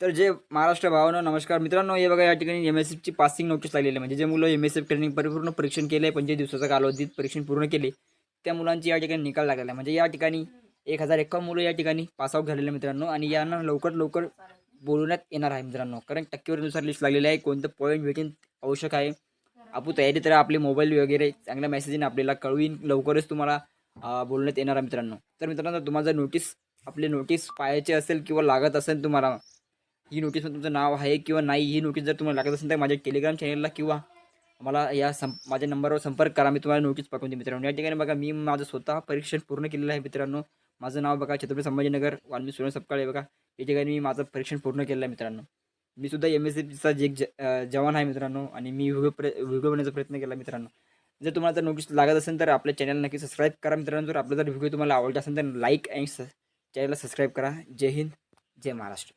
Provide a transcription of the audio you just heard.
तर जे महाराष्ट्र भावानं नमस्कार मित्रांनो हे बघा या ठिकाणी एम एस एफची पासिंग नोटीस लागलेली आहे. म्हणजे जे मुलं एम एस एफ ट्रेनिंग परिपूर्ण परीक्षण केलं आहे पंचवीस दिवसाचा कालावधीत परीक्षण पूर्ण केले त्या मुलांची या ठिकाणी निकाल लागलेला आहे. म्हणजे या ठिकाणी एक हजार एक्कावन्न मुलं या ठिकाणी पासआउट झालेले आहे मित्रांनो आणि यांना लवकर लवकर बोलवण्यात येणार आहे मित्रांनो. कारण टक्केवारीनुसार लिस्ट लागलेली आहे कोणतं पॉईंट भेटेन आवश्यक आहे. आपण तयारी तर आपले मोबाईल वगैरे चांगल्या मेसेजने आपल्याला कळवीन लवकरच तुम्हाला बोलण्यात येणार आहे मित्रांनो. तर मित्रांनो तुम्हाला जर नोटीस आपले नोटीस पाहायचे असेल किंवा लागत असेल तुम्हाला ही नोटीसमध्ये तुमचं नाव आहे किंवा नाही ही नोटीस जर तुम्हाला लागत असेल तर माझ्या टेलिग्राम चॅनलला किंवा मला या सं माझ्या नंबरवर संपर्क करा. मी तुम्हाला नोटीस पाठवून देईन मित्रांनो. या ठिकाणी बघा मी माझं स्वतः परीक्षण पूर्ण केलेलं आहे मित्रांनो. माझं नाव बघा छत्रपती संभाजीनगर वाल्मी सुरण सपकाळे बघा. या ठिकाणी मी माझं परीक्षण पूर्ण केलं आहे मित्रांनो. मी सुद्धा एम एस सीचा जे एक ज जवान आहे मित्रांनो आणि मी व्हिडिओ प्र व्हिडिओ बनण्याचा प्रयत्न केला मित्रांनो. जर तुम्हाला जर नोटीस लागत असेल तर आपल्या चॅनल नक्की सबस्क्राईब करा मित्रांनो. जर आपला जर व्हिडिओ तुम्हाला आवडला असेल तर लाईक आणि स चॅनलला सबस्क्राईब करा. जय हिंद जय महाराष्ट्र.